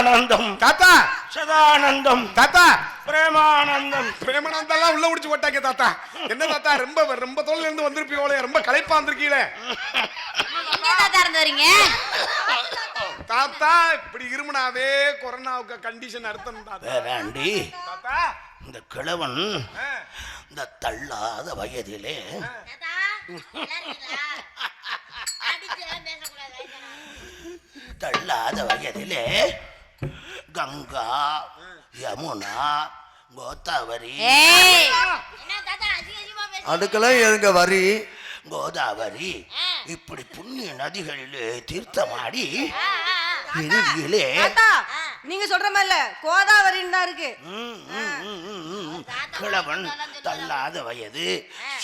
சச்சிதானந்தம் தாத்தா! சதானந்தம். தாத்தா! பிரேமானந்தம். பிரேமனந்தெல்லாம் உள்ள முடிச்சு போட்டாங்க தாத்தா. என்ன தாத்தா ரொம்ப ரொம்ப தொழில இருந்து வந்திருப்பீங்களே ரொம்ப களைப்பா வந்திருக்கீங்களே தாத்தா இருந்து வரீங்க? தாத்தா இப்படி இருமுனாவே கொரோனாவுக்கு கண்டிஷன் அர்த்தம் தாத்தா. இந்த கிழவன் இந்த தள்ளாத வயதிலே எல்லாம். தள்ளாத வயதிலே கங்கா யமுனா கோதாவரி. ஏய்! என்ன தாத்தா அதிகமா பேச அதுக்கெல்லாம் எதுங்க வரி. கோதாவரி. இப்படி புண்ணிய நதிகளிலே தீர்த்தமாடி. இறுதியிலே நீங்க சொல்ற மாதிரி இல்ல கோதாவரின்னு தான் இருக்கு. கிழவன் தள்ளாத வயது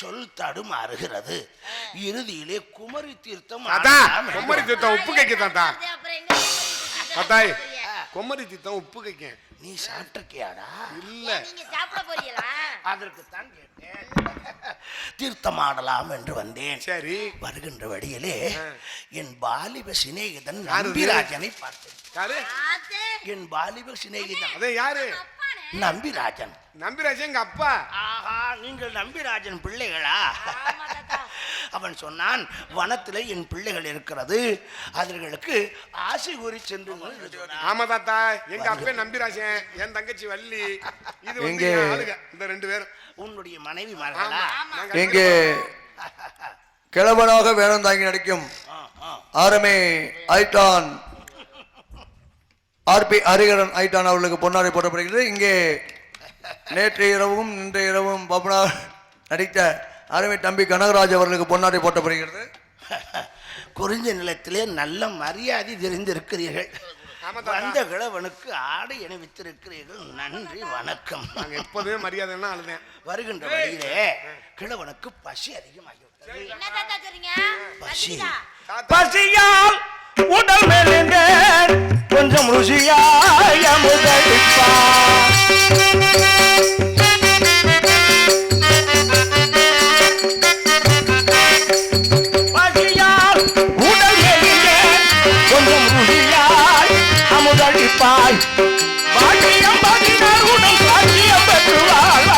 சொல் தடுமாறுகிறது. இறுதியிலே குமரி தீர்த்தம் கொம்மரி தீர்த்தம் உப்பு எங்க தாத்தாய் கொம்மரி தீர்த்தம் உப்பு கைக்க நீ சாப்பிட்டிருக்கியாடா? இல்ல. நீங்க சாப்பிட போறீங்களா? அதற்கு தான் கேட்டேன். தீர்த்தமாடலாம் என்று வந்தேன். சரி. வருகின்ற வழியிலே என் பாலிப சிநேகிதன்? நம்பிராஜனை பார்த்தேன். யாரு? என் பாலிப சிநேகிதன். அதே யாரு? அப்பானே? நம்பிராஜன். நம்பிராஜ் எங்க அப்பா? ஆஹா நீங்கள் நம்பிராஜன் பிள்ளைகளா? அவன் சொன்னான் வனத்திலே என் பிள்ளைகள் இருக்கிறது அவர்களுக்கு ஆசை கூறி சென்று. ஆமா தாத்தா. எங்க அப்பே நம்பிராஜன் என் தங்கச்சி வள்ளி இது எங்க? இந்த ரெண்டு பேரும். உன்னுடைய மனைவி இங்கே கிழவனாக வேடம் தாங்கி நடிக்கும் ஆ, ஆ. ஆரமே ஐட்டான் ஆர்பி ஹரிகரன் ஐட்டான் அவர்களுக்கு பொன்னாடை போட்டப்படுகிறது இங்கே நேற்று இரவும் இன்றைய இரவும் பப்னா நடித்த அருமை தம்பி கனகராஜ் அவர்களுக்கு பொன்னாடை போட்டப்படுகிறது. குறிஞ்ச நிலத்திலே நல்ல மரியாதை தெரிந்திருக்கிறீர்கள். வந்த கிழவனுக்கு ஆடை அணிவித்திருக்கிறீர்கள். நன்றி வணக்கம். நாங்க எப்போதுமே மரியாதைன்னா அழுதேன். வருகின்ற வழியிலே கிழவனுக்கு பசி பசிக்குதா? பசியால் உடல் மெலிந்தேன். கொஞ்சம் ருசியாய முதலிப்பா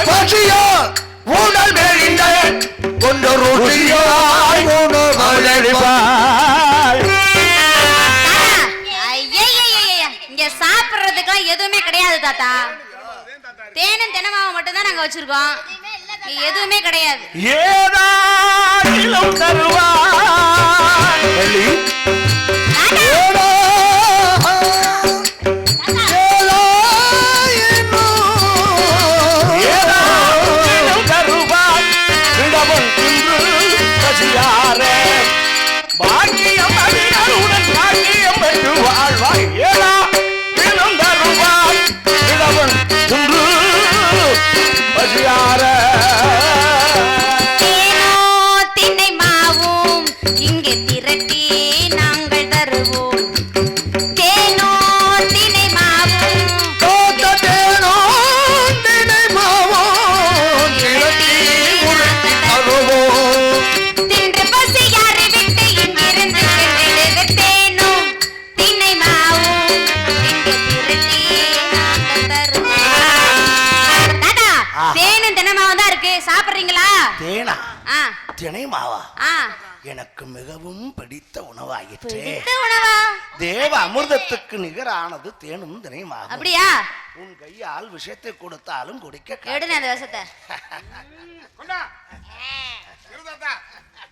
பாக்கியம் உடல் கொண்ட ருசியாய் இங்க சாப்பிடுறதுக்குலாம் எதுவுமே கிடையாது தாத்தா. தேனும் தெனமாவும் மட்டும் தான் நாங்க வச்சிருக்கோம். இங்க எதுவுமே கிடையாது. ஏதாயிலும் தருவாய். மாவா ஆ எனக்கு மிகவும் பிடித்த உணவாயிற்றே பிடித்த உணவா தேவ அமிர்தத்துக்கு நிகரானது தேனும் தினைமாகும் அப்படியா உன் கையால் விஷத்தை கொடுத்தாலும் குடிக்க எடுங்க அந்த விஷத்தை கொண்டா இரு தாத்தா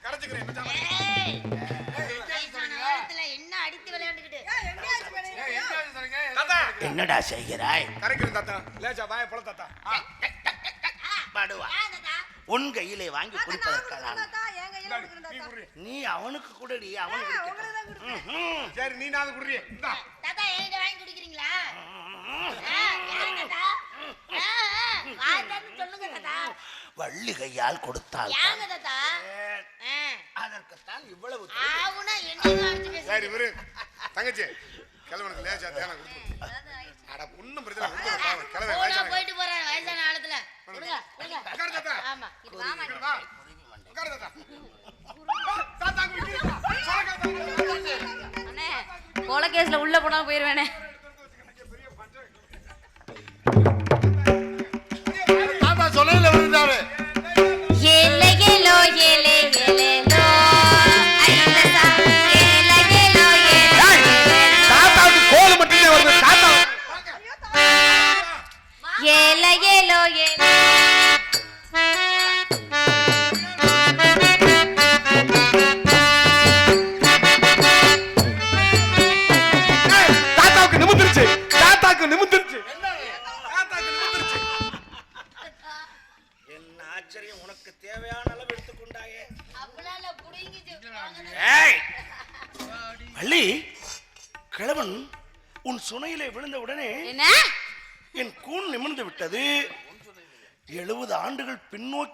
கரைச்சுக்கிறேன் மச்சான். என்ன அடித்து விளையாண்டுக்கிட்டு தாத்தா என்னடா செய்கிறாய் கரைக்கிறேன் தாத்தா லேச்சா வாய போல தாத்தா பாடுவா உன் கையிலே வாங்கி குடிப்பதற்காக. நீ அவனுக்கு குடடி அவனுக்கு. சரி நீ நான் குடுறி. இந்தா. தாத்தா என்கிட்ட வாங்கி குடிக்கிறீங்களா? வள்ளி கையால் கொடுத்தால் அதற்குத்தான் இவ்வளவு சரி தங்கச்சி கொடுத்து கொண்டாந்து போயிடுவேனே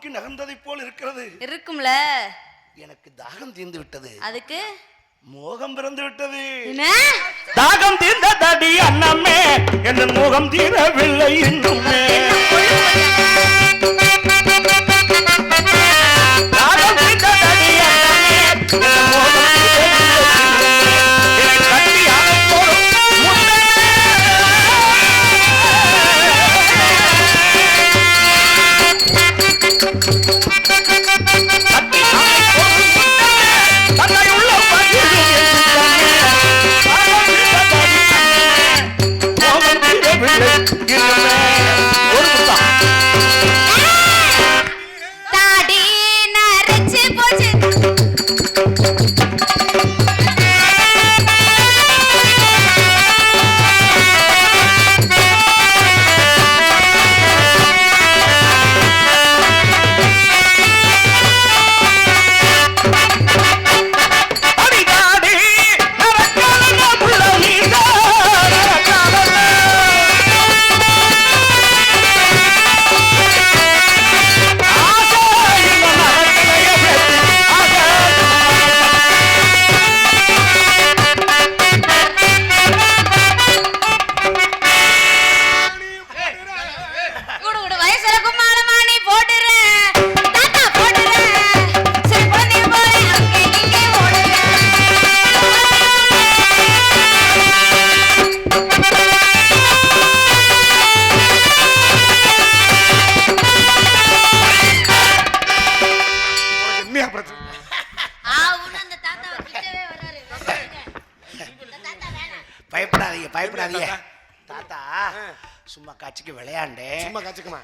பின்னோக்கி நகர்ந்ததைப் போல் இருக்கிறது. இருக்கும்ல. எனக்கு தாகம் தீர்ந்து விட்டது. அதுக்கு? மோகம் பிறந்து விட்டது. என்ன? தாகம் தீர்ந்த தடி அன்னமே என் முகம் தீரவில்லை இன்னுமே. பயப்படாதீங்க பயப்படாதீங்க. தாத்தா. சும்மா காட்சிக்கு விளையாண்டேன் சும்மா காய்ச்சிக்கமா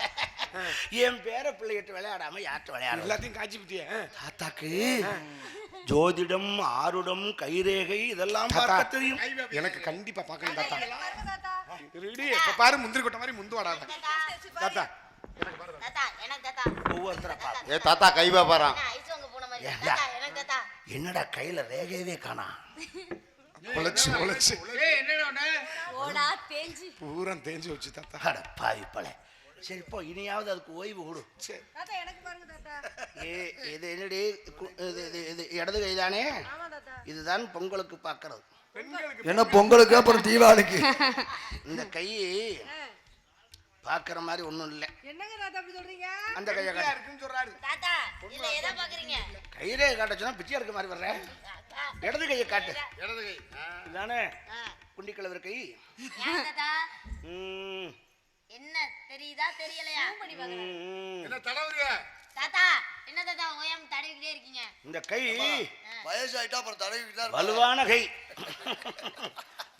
என் பேர பிள்ளைகிட்ட விளையாடாம யார்கிட்ட விளையாட எல்லாத்தையும் காய்ச்சி விட்டியே தாத்தாக்கு ஜோதிடம் ஆருடம் கைரேகை இதெல்லாம் பார்க்க தெரியும். எனக்கு கண்டிப்பா பார்க்கணும் தாத்தா. ரெடி. இப்ப பாரு முந்திரி கொட்ட மாதிரி முந்து வாடாத தாத்தா தாத்தா எனக்கு தாத்தா. ஒவ்வொருத்தரை பார்ப்போம். ஏ தாத்தா கை தாத்தா. என்னடா கையில ரேகையவே காணா? உழைச்சு உழைச்சு. ஓடா தேஞ்சு. பூரா தேஞ்சு வச்சு தாத்தா. அட பாவி பழ. சரி இப்போ இனியாவது அதுக்கு ஓய்வு கொடு. சரி தாத்தா எனக்கு பாருங்க தாத்தா. ஏ இது என்னடி? இது இது இது இடது கைதானே ஆமா தாத்தா. இதுதான் பொங்கலுக்கு பார்க்கறது பெண்களுக்கு என்ன பொங்கலுக்கு அப்புறம் தீபாவளிக்கு. இந்த கை பார்க்குற மாதிரி ஒன்றும் இல்லை. என்னங்க தாத்தா அப்படி சொல்றீங்க? அந்த கையை காட்டு. இருக்குன்னு சொல்றாரு. தாத்தா இல்ல எதை பாக்குறீங்க கையிலே காட்டச்சுன்னா பிச்சை இருக்க மாதிரி வர்றேன் இடது கையை காட்டு. இடது கை. இதானே? குண்டி கிழவர் கை. ஏன் தாத்தா? ம், என்ன தெரியுதா தெரியலையா. என்ன தடவுறியா தாத்தா என்ன தாத்தா ஓயாம தடவிக்கிட்டே இருக்கீங்க? இந்த கை வயசாயிட்டா அப்புறம் தடவிக்கிட்டா. வலுவான கை.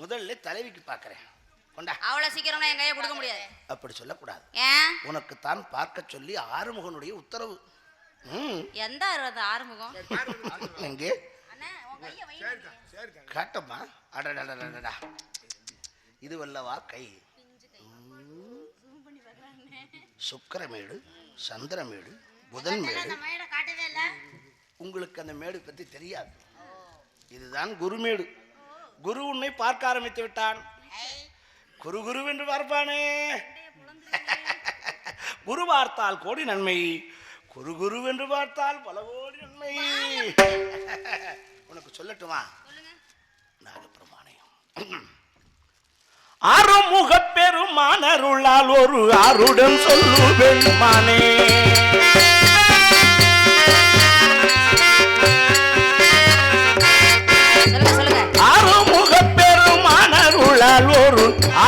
முதல்ல தலைவிக்கு பார்க்கறேன். கொண்டா அவ்வளவு சீக்கிரம்லாம் என் கையை கொடுக்க முடியாது. அப்படி சொல்லக்கூடாது. ஏன்? உனக்கு தான் பார்க்க சொல்லி ஆறுமுகனுடைய உத்தரவு. ம். எந்த ஆறுமுகம்? எங்கே? காட்டம்மா. அடடடடடடா இது வல்லவா கை. சுக்கிரமேடு சந்திரமேடு புதன் மேடு உங்களுக்கு அந்த மேடு பற்றி தெரியாது. இதுதான் குருமேடு. குரு உன்னை பார்க்க ஆரம்பித்து விட்டான். குரு குரு என்று பார்ப்பானே. குரு பார்த்தால் கோடி நன்மை. குரு குரு என்று பார்த்தால் பல கோடி நன்மை. உனக்கு சொல்லட்டுமா? நாகப்பிரமாணயம். அருமுக பெரும் பெருமானருளால் ஒரு ஆருடன் சொல்லுவேன் மானே.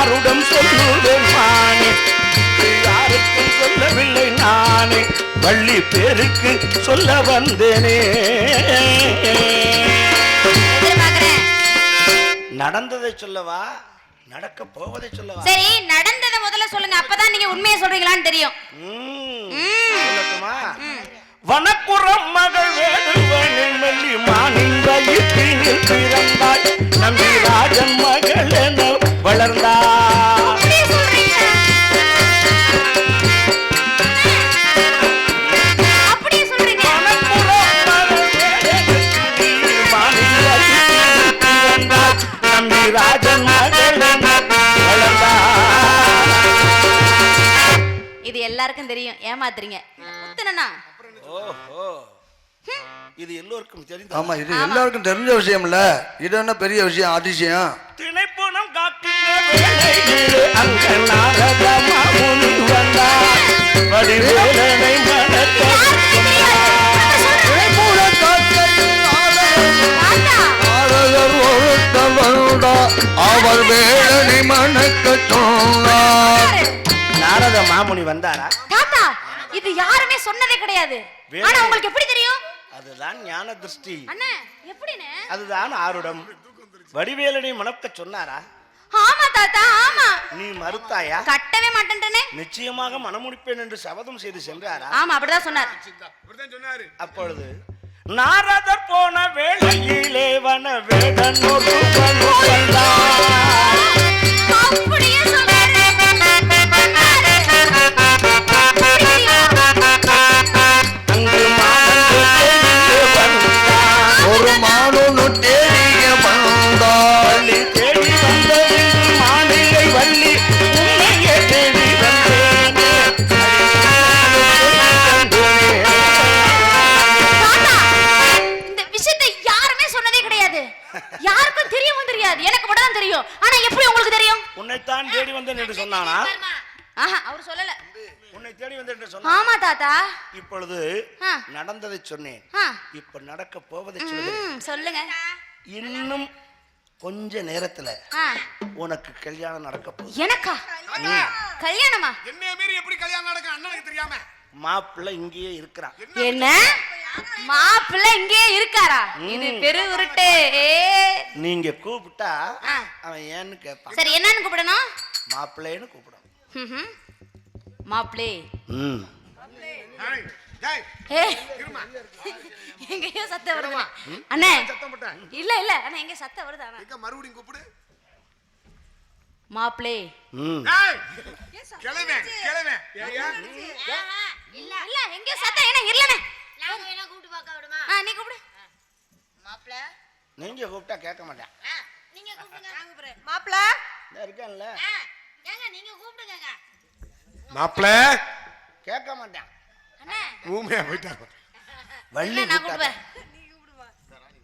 ஒரு ஆருடன் சொல்லுவேன் மானே? யாருக்கும் சொல்லவில்லை நானே. வள்ளி பேருக்கு சொல்ல வந்தேனே. நடந்ததை சொல்லவா? நடக்க போவதை சொல்லவா? சரி நடந்ததை முதல்ல சொல்லுங்க. அப்பதான் நீங்க உண்மையை சொல்றீங்களான்னு தெரியும். ம். ம். சொல்லட்டுமா? வனப்புறம் மகள் வேடுவனின் மெல்லி மானின் வயிற்றினில் பிறந்தாய் நம்பி ராஜன் மகள் என ராஜன் மகள் வளர்ந்தாய் இது எல்லாருக்கும் தெரியும் ஏமாத்துறீங்க முத்துனா ஓஹோ. இது எல்லோருக்கும் தெரிந்த ஆமா இது எல்லாருக்கும் தெரிஞ்ச விஷயம் இல்ல இது என்ன பெரிய விஷயம் அதிசயம்? திணைப்புணம் அவர் வேலனை மணக்க சொன்னார் நாரத மாமுனி வந்தாரா? இது யாருமே சொன்னதே கிடையாது. ஆனா உங்களுக்கு எப்படி தெரியும்? அதுதான் ஞான திருஷ்டி. அண்ணே எப்படின்னு அதுதான் ஆருடம். வடிவேலனை மணக்க சொன்னாரா? ஆமா தாத்தா ஆமா. நீ மறுத்தாயா? கட்டவே மாட்டேன்ட்டனே நிச்சயமாக மனமுடிப்பேன் என்று சபதம் செய்து சென்றாரா? ஆமா அப்படிதான் சொன்னார். சொன்னாரு. அப்பொழுது நாரதர் போன வேளையிலே வன வேடன். அப்படியே சொன்னாரு. தாத்தா இப்பொழுது. நடந்ததை சொன்னேன். இப்ப நடக்க போவதை சொல்லுங்க. இன்னும் கொஞ்ச நேரத்துல உனக்கு கல்யாணம் நடக்க போகுது. எனக்கா? கல்யாணமா? என்னைய மீறி எப்படி கல்யாணம் நடக்கும் அண்ணனுக்கு தெரியாம? மாப்பிள்ளை இங்கேயே இருக்கிறான். என்ன? மாப்பிள்ளை இங்கேயே இருக்காரா? இது பெரு உருட்டு. ஏ. நீங்க கூப்பிட்டா ஆ. அவன் ஏன்னு கேட்பான் சரி என்னன்னு கூப்பிடணும்? மாப்பிள்ளைன்னு கூப்பிடும் ம்ஹும். மாப்பிளே ம். எங்கேயோ சத்தம் வருது. அண்ணே. சத்தம் போட்டேன். இல்ல இல்ல. அண்ணா எங்க சத்தம் வருது அண்ணா. எங்க மறுபடியும் கூப்பிடு. மாப்பிளே. ம். ஏய், கிளவேன், கிளவேன். ஏய்யா, இல்ல. இல்ல எங்கேயோ சத்தம். என்ன இல்லனே நாங்க வேணா கூப்பிட்டு பார்க்க விடுமா? ஆ நீ கூப்பிடு. மாப்பிள? நீங்க கூப்பிட்டா கேட்க மாட்டேன். நீங்க கூப்பிடுங்க. மாப்பிள? நான் இருக்கேன்ல. ஏங்க நீங்க கூப்பிடுங்க மாப்பிள? கேட்க மாட்டேன். ஊமையா போயிட்டாங்க. வள்ளி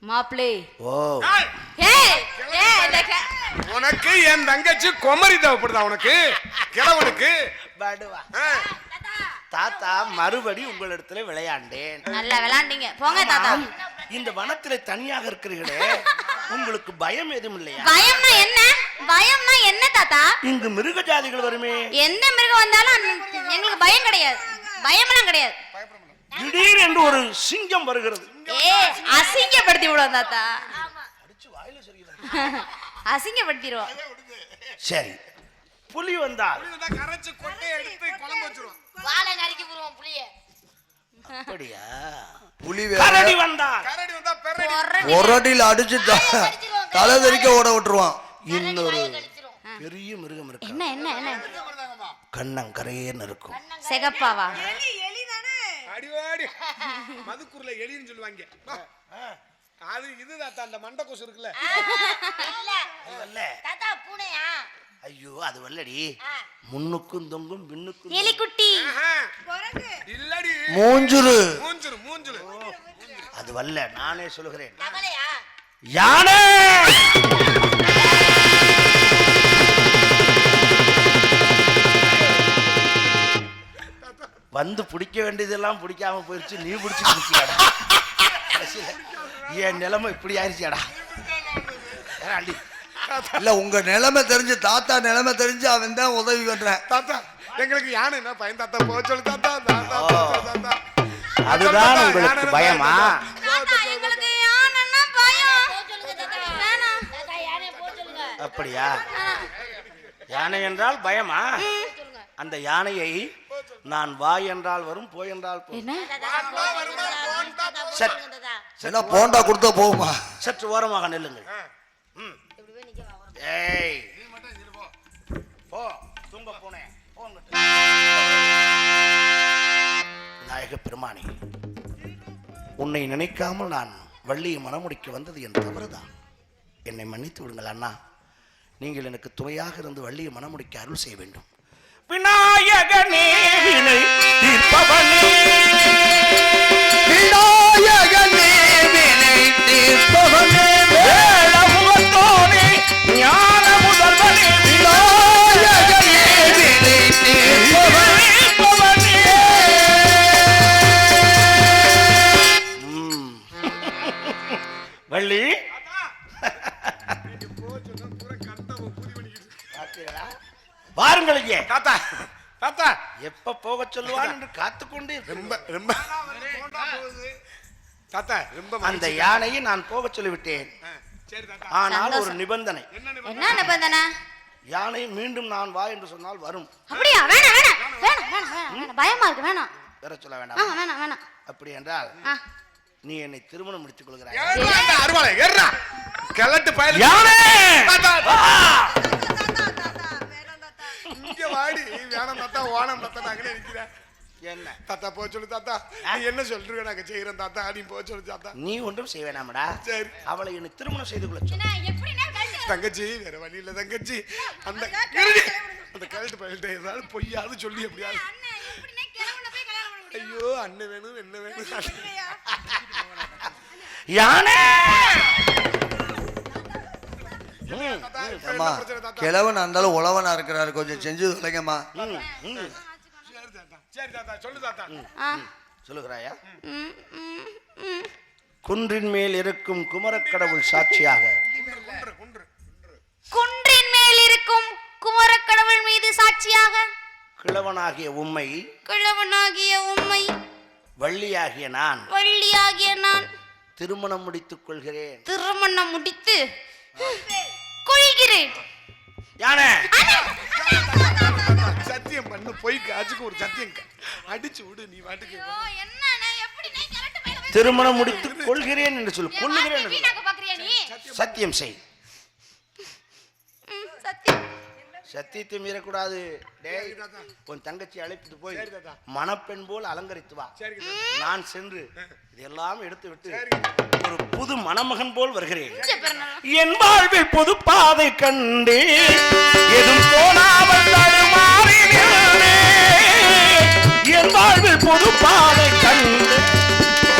மாப்பிளே ஓ. உனக்கு என் தங்கச்சி குமரி தேவைப்படுதா உனக்கு? கிழவனுக்கு? தாத்தா. மறுபடி உங்களிடத்துல விளையாண்டேன். நல்லா விளாண்டீங்க போங்க தாத்தா. இந்த வனத்திலே தனியாக இருக்கிறீர்களே உங்களுக்கு பயம் எதுவும் இல்லையா? பயம்னா என்ன? பயம்னா என்ன தாத்தா? இங்கு மிருக ஜாதிகள் வருமே. எந்த மிருகம் வந்தாலும் எங்களுக்கு பயம் கிடையாது. பயம்லாம் கிடையாது. திடீர் என்று ஒரு சிங்கம் வருகிறது. ஏ அசிங்கப்படுத்தி விடுவோம் தாத்தா. அசிங்கப்படுத்திடுவோம். சரி புலி வந்தால் புளியை கரைச்சு கொட்டையை எடுத்து குழம்பு வச்சிருவோம். வாழை நறுக்கி போடுவோம் புளிய அப்படியா? புலி கரடி வந்தால் கரடி வந்தா பெரடி. ஒரு அடியில் அடிச்சு தலை தெறிக்க ஓட விட்டுருவான். இன்னொரு பெரிய மிருகம் இருக்கு? என்ன என்ன என்ன? கண்ணங்கரையேன்னு இருக்கும். சிகப்பாவா? அடிவாடி மதுக்கூர்ல எலின்னு சொல்லுவாங்க. அது இதுதான் அந்த மண்டை கொசு இருக்குல்ல இல்ல. தாத்தா பூனையா? ஐயோ அது வல்லடி. முன்னுக்கும் தொங்கும் பின்னுக்கும் எலிக்குட்டி. இல்லடி. மூஞ்சுரு. மூஞ்சுரு மூஞ்சுரு. அது வல்ல. நானே சொல்லுகிறேன். யானை! வந்து பிடிக்க வேண்டியதெல்லாம் பிடிக்காம போயிடுச்சு நீ பிடிச்சி பிடிச்சியாடா என் நிலைமை இப்படி ஆயிடுச்சாடா ஏன்டா, இல்ல உங்க நிலைமை தெரிஞ்சு தாத்தா நிலைமை தெரிஞ்சு அவன் தான் உதவி பண்றேன். தாத்தா எங்களுக்கு யானை என்ன? பையன் தாத்தா போக சொல்லு தாத்தா தாத்தா தாத்தா அதுதான் உங்களுக்கு பயமா? தாத்தா எங்களுக்கு யானைன்னா பயம்? போக சொல்லுங்க தாத்தா வேணாம் தாத்தா யானையை போக சொல்லுங்க அப்படியா? யானை என்றால் பயமா? அந்த யானையை நான் வா என்றால் வரும் போ என்றால் போ என்ன? போண்டா கொடுத்தா போகுமா? சற்று ஓரமாக நில்லுங்கள். ம். ஏய். போ. தும்ப போனே. நாயக பெருமானே உன்னை நினைக்காமல் நான் வள்ளியை மணமுடிக்க வந்தது என் தவறுதான். என்னை மன்னித்து விடுங்கள் அண்ணா. நீங்கள் எனக்கு துணையாக இருந்து வள்ளியை மணமுடிக்க அருள் செய்ய வேண்டும். விநாயகனே. தீர்ப்பவனே போக சொல்லுவான் என்று காத்துக்கொண்டு ரொம்ப ரொம்ப. தாத்தா ரொம்ப அந்த. யானையை நான் போக சொல்லிவிட்டேன். ஆனால் ஒரு. நிபந்தனை. என்ன நிபந்தனை? யானை மீண்டும் நான் வா என்று சொன்னால் வரும். அப்படியா? வேணாம் வேணாம். வேணாம் வேணாம் வேணாம். வேணாம் பயமா இருக்கு வேணாம். வேற சொல்ல வேண்டாம். வேணாம் வேணாம். அப்படி என்றால் நீ என்னை திருமணம் முடித்துக் கொள்கிறாய். அருவாளை, ஏறுடா. கிழட்டு பயலுக்கு. யானை! வேணாம் தாத்தா ஓனம் தாத்தா நாங்களே நிக்கிறேன். என்ன? தாத்தா போக சொல்லு தாத்தா. நீ என்ன சொல்றீங்க? நாங்க செய்யறோம் தாத்தா. நீ போக சொல்லு தாத்தா. நீ ஒன்றும் செய்ய வேணாமடா. சரி. அவளை என்னை திருமணம் செய்து கொள்ள தங்கச்சி வேற வழி இல்ல தங்கச்சி. அந்த. அந்த கழட்டு பயில்கிட்ட ஏதாவது பொய்யாவது சொல்லி எப்படியாவது. ஐயோ அண்ணன் வேணும் என்ன வேணும்? யானை! அம்மா? கிழவன் இருந்தாலும் உழவனா இருக்கிறாரு. கொஞ்சம் செஞ்சு தொலைங்கம்மா. ம், ம். சரி தாத்தா சரி தாத்தா சொல்லு தாத்தா ஆ சொல்லுகிறாயா? குன்றின் மேல் இருக்கும் குமரக்கடவுள் சாட்சியாக. குன்று குன்று குன்றின் மேல் இருக்கும் குமரக்கடவுள் மீது சாட்சியாக. கிழவனாகிய உம்மை கிழவனாகிய உம்மை வள்ளியாகிய நான். வள்ளியாகிய நான். திருமணம் முடித்துக் கொள்கிறேன். திருமணம் முடித்து. கொள்கிறேன் யானை. சத்தியம் பண்ணு பொய் காச்சுக்கு ஒரு சத்தியம் அடிச்சு விடு நீ வாட்டுக்கு. திருமணம் முடித்துக் கொள்கிறேன் என்று சொல்லு. சொல்லு. சத்தியம் செய். சத்தியத்தை மீறக்கூடாது. டேய் உன் தங்கச்சி அழைப்பிட்டு போய். மணப்பெண் போல் அலங்கரித்து வா. சரி நான் சென்று இதெல்லாம் எடுத்து விட்டு ஒரு புது மணமகன் போல் வருகிறேன். என் வாழ்வில் புது பாதை கண்டே எதுவும் தோணாமல் தடுமாறி. என் வாழ்வில் புது பாதை கண்டு